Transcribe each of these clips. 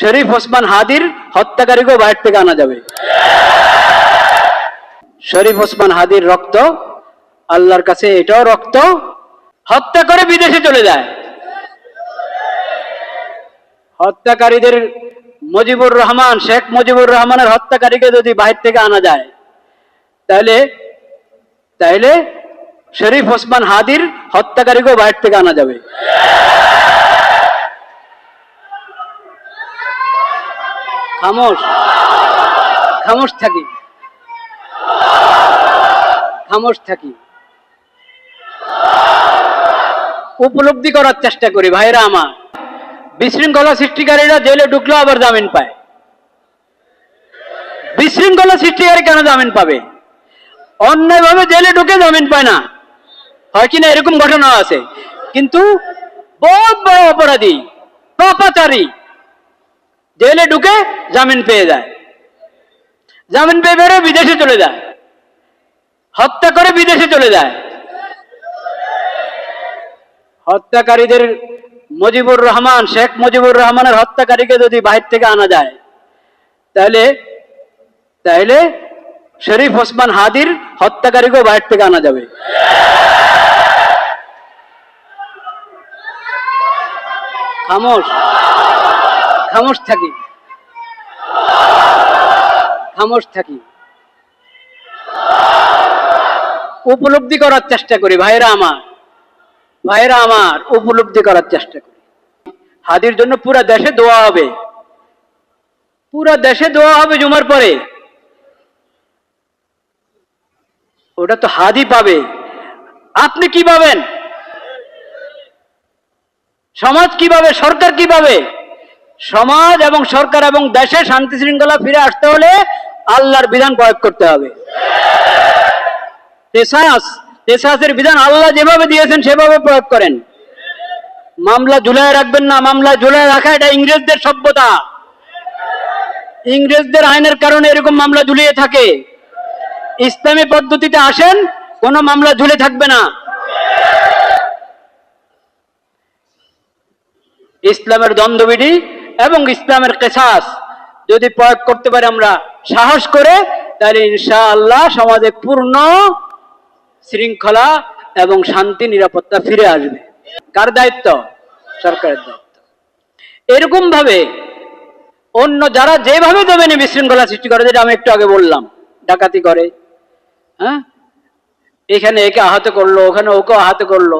শরীফ ওসমান হাদির হত্যাকারীকেও বাইরে থেকে আনা যাবে। শরীফ ওসমান হাদির রক্ত, আল্লাহর কাছে এটাও রক্ত, হত্যা করে বিদেশে চলে যায়। হত্যাকারীদের মুজিবুর রহমান, শেখ মুজিবুর রহমানের হত্যাকারীকে যদি বাইরে থেকে আনা যায়, তাহলে তাহলে শরীফ ওসমান হাদির হত্যাকারীকেও বাইরে থেকে আনা যাবে। খামোশ। খামোশ থাকি। খামোশ থাকি। উপলব্ধি করার চেষ্টা করি ভাইরা আমার। বিশৃঙ্খলা সৃষ্টিকারীরা জেলে ঢুকলো আবার জামিন পায়। বিশৃঙ্খলা সৃষ্টিকারী কেন জামিন পাবে? অন্যায়ভাবে জেলে ঢুকে জামিন পায় না। হয় কিনা এরকম ঘটনা আছে। কিন্তু বহুত বড় অপরাধী, পাপাচারী জেলে ঢুকে জামিন পেয়ে যায়। জামিন পেয়ে বেরো বিদেশে চলে যায়। হত্যা করে বিদেশে চলে যায়। হত্যাকারীদের মুজিবুর রহমান, শেখ মুজিবুর রহমানের হত্যাকারীকে যদি বাইরে থেকে আনা যায়, তাহলে তাহলে শরীফ ওসমান হাদির হত্যাকারীকেও বাহির থেকে আনা যাবে। খামোশ। খামোশ থাকি। খামোশ থাকি। উপলব্ধি করার চেষ্টা করি ভাইরা আমার। ভাইরা আমার, উপলব্ধি করার চেষ্টা করি। হাদির জন্য পুরা দেশে দোয়া হবে। পুরা দেশে দোয়া হবে জুমার পরে। ওটা তো হাদি পাবে। আপনি কি পাবেন সমাজ কি পাবে সরকার কি পাবে সমাজ এবং সরকার এবং দেশে শান্তি শৃঙ্খলা ফিরে আসতে হলে আল্লাহর বিধান প্রয়োগ করতে হবে। বিধান আল্লাহ যেভাবে দিয়েছেন সেভাবে প্রয়োগ করেন। মামলা ঝুলায় রাখবেন না, মামলা ঝুলায় রাখা এটা ইংরেজদের সভ্যতা। ইংরেজদের আইনের কারণে এরকম মামলা ঝুলিয়ে থাকে। ইসলামী পদ্ধতিতে আসেন, কোনো মামলা ঝুলে থাকবে না। ইসলামের দ্বন্দ্ববিধি এবং ইসলামের কেসাস। যদি প্রয়োগ করতে পারি আমরা সাহস করে, তাহলে ইনশাআল্লাহ সমাজে পূর্ণ শৃঙ্খলা এবং শান্তি, নিরাপত্তা ফিরে আসবে। কার দায়িত্ব? সরকারের দায়িত্ব। এরকম ভাবে অন্য যারা যেভাবে দেবেন বিশৃঙ্খলা সৃষ্টি করে, যেটা আমি একটু আগে বললাম, ডাকাতি করে হ্যাঁ? এখানে একে আহত করল, ওখানে ওকে আহত করল।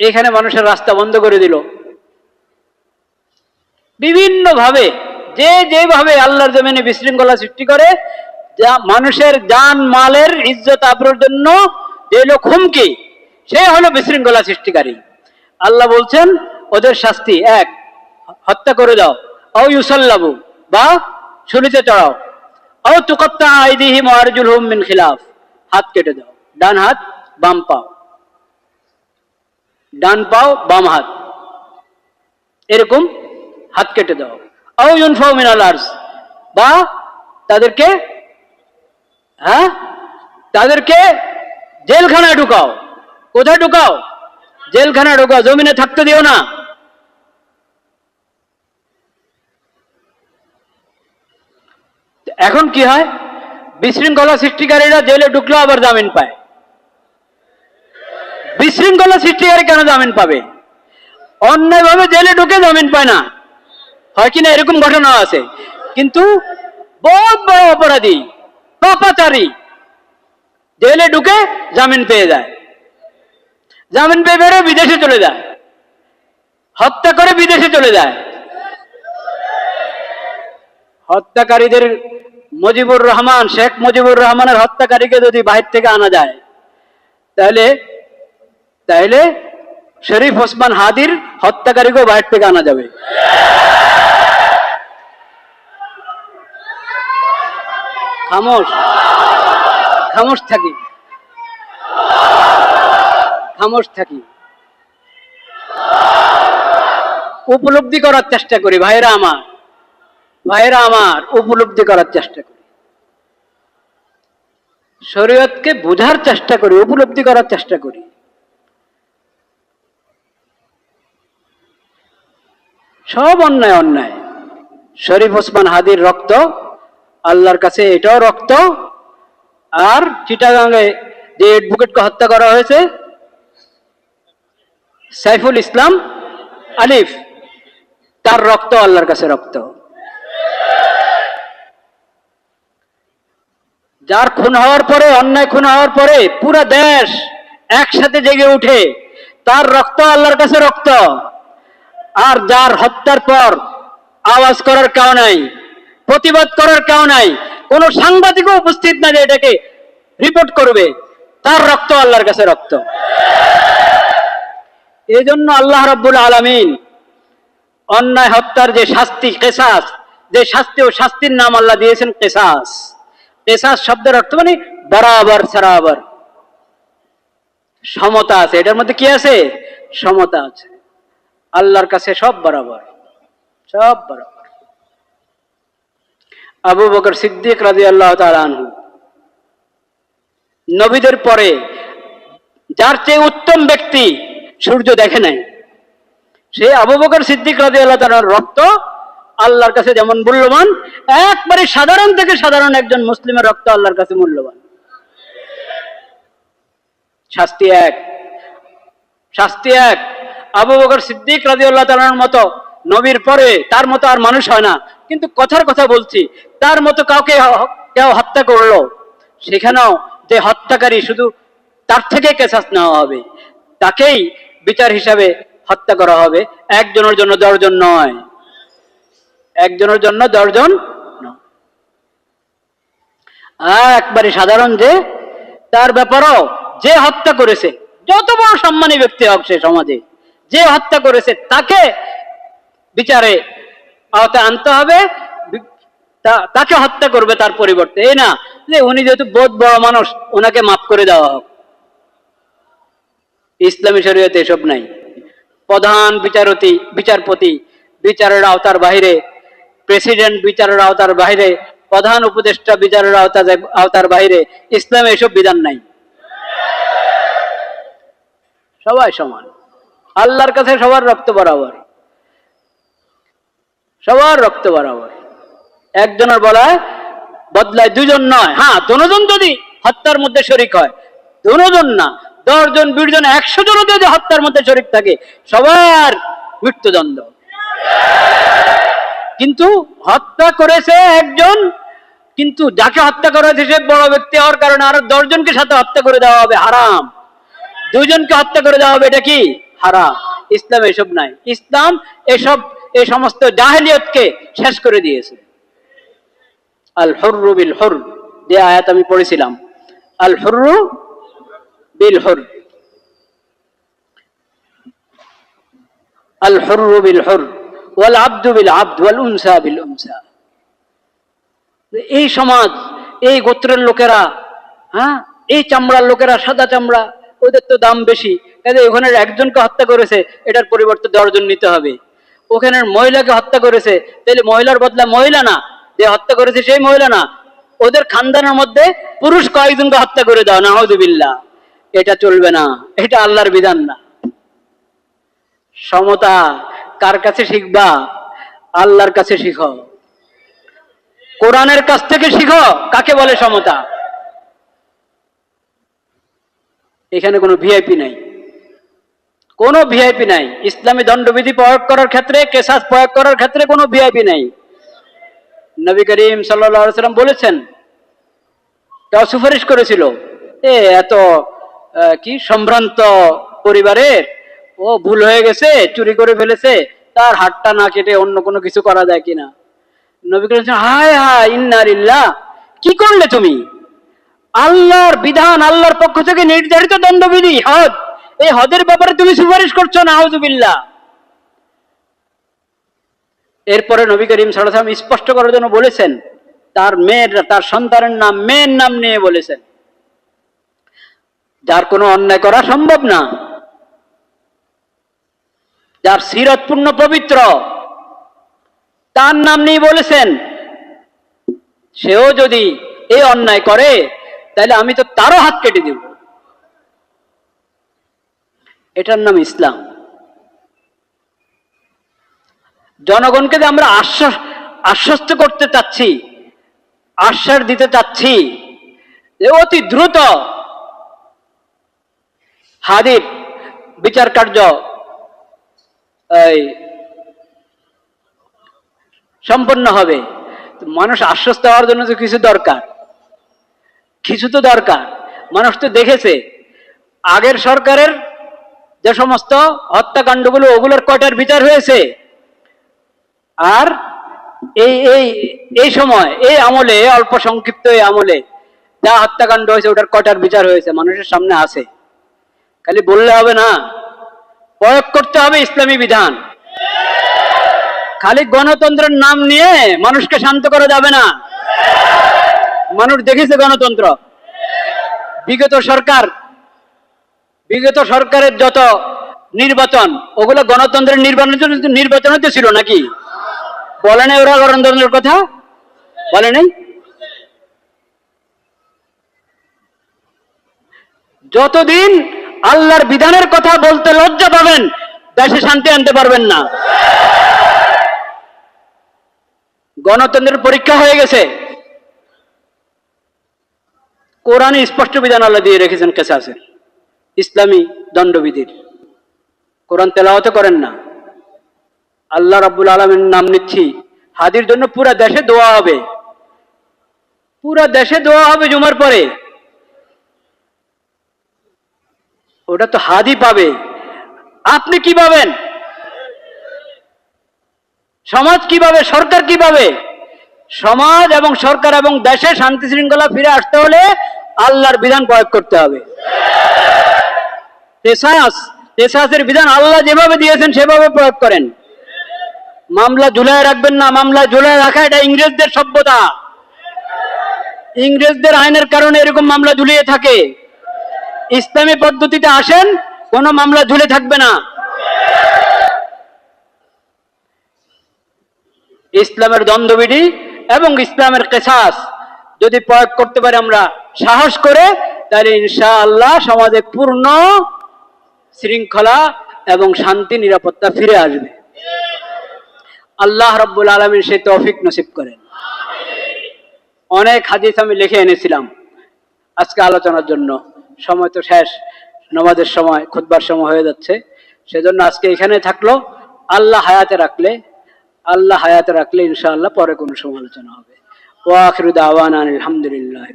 এখানে মানুষের রাস্তা বন্ধ করে দিল। বিভিন্ন ভাবে যে যেভাবে আল্লাহর জমিনে বিশৃঙ্খলা সৃষ্টি করে, যা মানুষের জান, মালের ইজ্জত আবরুর জন্য যে লোক হুমকি সে হলো বিশৃঙ্খলা সৃষ্টিকারী। আল্লাহ বলছেন, ওদের শাস্তি এক, হত্যা করে দাও। ও ইউসাল্লাবু, বা ছুরিতে চড়াও। ও তুকত্তা আইদিহি মারজুল হুম মিন খিলাফ। হাত কেটে দাও। ডান হাত, বাম পাও। ডান পাও, বাম হাত। এরকম হাত কেটে দাও। ও মিনাল আর্স বা তাদেরকে হ্যাঁ? তাদেরকে জেলখানায় ঢুকাও। কোথায় ঢুকাও? জেলখানায় ঢুকাও। জমিনে থাকতে দিও না। এখন কি হয়? বিশৃঙ্খলা সৃষ্টিকারীরা জেলে ঢুকলো আবার জামিন পায়। বিশৃঙ্খলা সৃষ্টিকারী কেন জামিন পাবে? অন্যায়ভাবে জেলে ঢুকে জামিন পায় না। হয় কিনা এরকম ঘটনা আছে। কিন্তু বহুত বড় অপরাধী, পাপাচারী, জেলে ঢুকে জামিন পেয়ে যায়। জামিন পেয়ে বেরো বিদেশে চলে যায়। হত্যা করে বিদেশে চলে যায়। হত্যাকারীদের মুজিবুর রহমান, শেখ মুজিবুর রহমানের হত্যাকারীকে যদি বাহির থেকে আনা যায়, তাহলে তাহলে শরীফ ওসমান হাদির হত্যাকারীকেও বাইরে থেকে আনা যাবে। খামোশ। খামোশ থাকি। খামোশ থাকি। উপলব্ধি করার চেষ্টা করি ভাইরা আমার। ভাইরা আমার, উপলব্ধি করার চেষ্টা করি। শরীয়তকে বোঝার চেষ্টা করি, উপলব্ধি করার চেষ্টা করি। সব অন্যায় অন্যায়। শরীফ ওসমান হাদির রক্ত আল্লাহর কাছে এটাও রক্ত আর চিটাগাঙ্গে যে অ্যাডভোকেটকে হত্যা করা হয়েছে, সাইফুল ইসলাম আলিফ, তার রক্ত আল্লাহর কাছে রক্ত। যার খুন হওয়ার পরে, অন্যায় খুন হওয়ার পরে পুরো দেশ একসাথে জেগে উঠে, তার রক্ত আল্লাহর কাছে রক্ত। আর যার হত্যার পর আওয়াজ করার নাই প্রতিবাদ করার কেউ নাই। কোন সাংবাদিকও উপস্থিত না যে এটাকে রিপোর্ট করবে। তার রক্ত আল্লাহর কাছে রক্ত। এই জন্য আল্লাহ রব্বুল আলমিন অন্যায় হত্যার যে শাস্তি, কেসাস, যে শাস্তি ও শাস্তির নাম আল্লাহ দিয়েছেন কেসাস। কেসাস শব্দের অর্থ মানে বরাবর, সরাবর। সমতা আছে। এটার মধ্যে কি আছে? সমতা আছে। আল্লাহর কাছে সব বরাবর। সব বরাবর। আবু বকর সিদ্দিক রাজি আল্লাহ আনহু। নবীদের পরে যার চেয়ে উত্তম ব্যক্তি সূর্য দেখে নাই, সে আবু বকর সিদ্দিক রাজি আল্লাহ তালার রক্ত আল্লাহর কাছে যেমন মূল্যবান, একবারে সাধারণ থেকে সাধারণ একজন মুসলিমের রক্ত আল্লাহর কাছে মূল্যবান। শাস্তি এক। শাস্তি এক। আবু বকর সিদ্দিক রাজি আল্লাহ তালার মতো নবীর পরে তার মতো আর মানুষ হয় না। কিন্তু কথার কথা বলছি, তার মতো কাউকে কেউ হত্যা করল, সেখানেও যে হত্যাকারী শুধু তার থেকে কেসাস নেওয়া হবে, তাকেই বিচার হিসাবে হত্যা করা হবে, একজনের জন্য দশজন নয়। একজনের জন্য দশজন একবারে সাধারণ যে, তার ব্যাপারও যে হত্যা করেছে, যত বড় সম্মানী ব্যক্তি হোক সে সমাজে, যে হত্যা করেছে, তাকে বিচারে আওতায় আনতে হবে তাকে হত্যা করবে তার পরিবর্তে, এই না? যে উনি যেহেতু বোধ বড় মানুষ, ওনাকে মাফ করে দেওয়া হোক। ইসলামী শরীয়তে এসব নাই। প্রধান বিচারপতি বিচারপতি, বিচারের আওতার বাহিরে, প্রেসিডেন্ট বিচারের আওতার বাহিরে, প্রধান উপদেষ্টা বিচারের আওতার আওতার বাহিরে, ইসলামে এসব বিধান নাই। সবাই সমান। আল্লাহর কাছে সবার রক্ত বরাবর সবার রক্ত বরাবর। একজনের বলায় বদলায় দুজন নয়। হ্যাঁ দুজন যদি হত্যার মধ্যে শরিক হয়, দুজন না, দশজন, বিশজন একশো জন যদি হত্যার মধ্যে শরিক থাকে, সবার মৃত্যুদণ্ড। কিন্তু হত্যা করেছে একজন, কিন্তু যাকে হত্যা করা হয়েছে সে বড় ব্যক্তি হওয়ার কারণে আরও দশজনকে সাথে হত্যা করে দেওয়া হবে, হারাম। দুজনকে হত্যা করে দেওয়া হবে, এটা কি? হারাম। ইসলাম এসব নাই। ইসলাম এসব এই সমস্ত জাহেলিয়তকে শেষ করে দিয়েছে। আল হর্রু বিল হর, যে আয়াত আমি পড়েছিলাম। আল হর্রু বিল হর। আল হর্রু বিল হর, ওয়াল আব্দু বিল আব্দ, ওয়াল উনসা বিল উনসা। এই সমাজ, এই গোত্রের লোকেরা হ্যাঁ? এই চামড়ার লোকেরা, সাদা চামড়া, ওদের তো দাম বেশি। কাজে ওখানে একজনকে হত্যা করেছে, এটার পরিবর্তে দশজন নিতে হবে। ওখানের মহিলাকে হত্যা করেছে। তাহলে মহিলার বদলা মহিলা না, যে হত্যা করেছে সেই মহিলা না। ওদের খানদানের মধ্যে পুরুষ কয়েকজনকে হত্যা করে দাও নাহদুবিল্লা এটা চলবে না, এটা আল্লাহর বিধান না। সমতা কার কাছে শিখবা? আল্লাহর কাছে শিখো। কোরআনের কাছ থেকে শিখো, কাকে বলে সমতা? এখানে কোনো ভিআইপি নাই। কোনো ভিআইপি নাই। ইসলামী দণ্ডবিধি প্রয়োগ করার ক্ষেত্রে, কেসাস প্রয়োগ করার ক্ষেত্রে কোনো ভিআইপি নাই। নবী করিম সাল্লাম বলেছেন কেউ সুপারিশ করেছিল, এ, এত কি সম্ভ্রান্ত পরিবারের ও ভুল হয়ে গেছে, চুরি করে ফেলেছে, তার হাতটা না কেটে অন্য কোনো কিছু করা যায় কিনা? নবী করিম হায় হায় ইন্নারিল্লাহ কি করলে তুমি? আল্লাহর বিধান আল্লাহর পক্ষ থেকে নির্ধারিত দণ্ডবিধি, হজ। এই হজের ব্যাপারে তুমি সুপারিশ করছ না আউজুবিল্লাহ এরপরে নবী করিম সাল্লাম স্পষ্ট করার জন্য বলেছেন, তার মেয়ের, তার সন্তানের নাম, মেয়ের নাম নিয়ে বলেছেন। যার কোনো অন্যায় করা সম্ভব না। যার সিরতপূর্ণ পবিত্র, তার নাম নিয়ে বলেছেন। সেও যদি এই অন্যায় করে, তাহলে আমি তো তারও হাত কেটে দেব। এটার নাম ইসলাম। জনগণকে যে আমরা আশ্বাস আশ্বস্ত করতে চাচ্ছি, আশ্বাস দিতে চাচ্ছি যে অতি দ্রুত হাদির বিচার কার্য সম্পন্ন হবে। মানুষ আশ্বস্ত হওয়ার জন্য তো কিছু দরকার। কিছু তো দরকার। মানুষ তো দেখেছে, আগের সরকারের যে সমস্ত হত্যাকাণ্ডগুলো ওগুলোর কয়টার বিচার হয়েছে। আর এই এই এই সময়, এই আমলে অল্প সংক্ষিপ্ত এই আমলে যা হত্যাকাণ্ড হয়েছে, ওটার কয়টার বিচার হয়েছে, মানুষের সামনে আছে। খালি বললে হবে না। প্রয়োগ করতে হবে ইসলামী বিধান। খালি গণতন্ত্রের নাম নিয়ে মানুষকে শান্ত করা যাবে না। মানুষ দেখেছে গণতন্ত্র। বিগত সরকার বিগত সরকারের যত নির্বাচন, ওগুলো গণতন্ত্রের নির্বাচনের জন্য নির্বাচনও তো ছিল নাকি? বলে নাই ওরা গণতন্ত্রের কথা? বলে নাই? যতদিন আল্লাহর বিধানের কথা বলতে লজ্জা পাবেন, দেশে শান্তি আনতে পারবেন না। গণতন্ত্রের পরীক্ষা হয়ে গেছে। কোরআনে স্পষ্ট বিধান আল্লাহ দিয়ে রেখেছেন কেসাসের ইসলামী দণ্ডবিধির। কোরআন তেলাওয়াতে করেন না। আল্লাহ রাব্বুল আলমের নাম নিচ্ছি, হাদির জন্য পুরা দেশে দোয়া হবে। পুরা দেশে দোয়া হবে জুমার পরে। ওটা তো হাদি পাবে। আপনি কি পাবেন? সমাজ কি পাবে? সরকার কি পাবে? সমাজ এবং সরকার এবং দেশে শান্তি শৃঙ্খলা ফিরে আসতে হলে আল্লাহর বিধান প্রয়োগ করতে হবে। তেসাস, তেসাসের বিধান আল্লাহ যেভাবে দিয়েছেন সেভাবে প্রয়োগ করেন। মামলা ঝুলায় রাখবেন না, মামলা ঝুলায় রাখা এটা ইংরেজদের সভ্যতা। ইংরেজদের আইনের কারণে এরকম মামলা ঝুলিয়ে থাকে। ইসলামী পদ্ধতিতে আসেন, কোনো মামলা ঝুলে থাকবে না। ইসলামের দ্বন্দ্ববিধি এবং ইসলামের কেসাস। যদি প্রয়োগ করতে পারি আমরা সাহস করে, তাহলে ইনশাআল্লাহ সমাজে পূর্ণ শৃঙ্খলা এবং শান্তি, নিরাপত্তা ফিরে আসবে। আল্লাহ রব্বুল আলমীর সে তৌফিক নসিব করেন। অনেক হাদিস আমি লিখে এনেছিলাম আজকে আলোচনার জন্য। সময় তো শেষ, নমাজের সময় খুদবার সময় হয়ে যাচ্ছে। সেজন্য আজকে এখানে থাকল, আল্লাহ হায়াতে রাখলে, আল্লাহ হায়াতে রাখলে ইনশাআল্লাহ পরে কোনো সমালোচনা হবে। ওয়াখিরুদ আওয়ান আলহামদুলিল্লাহ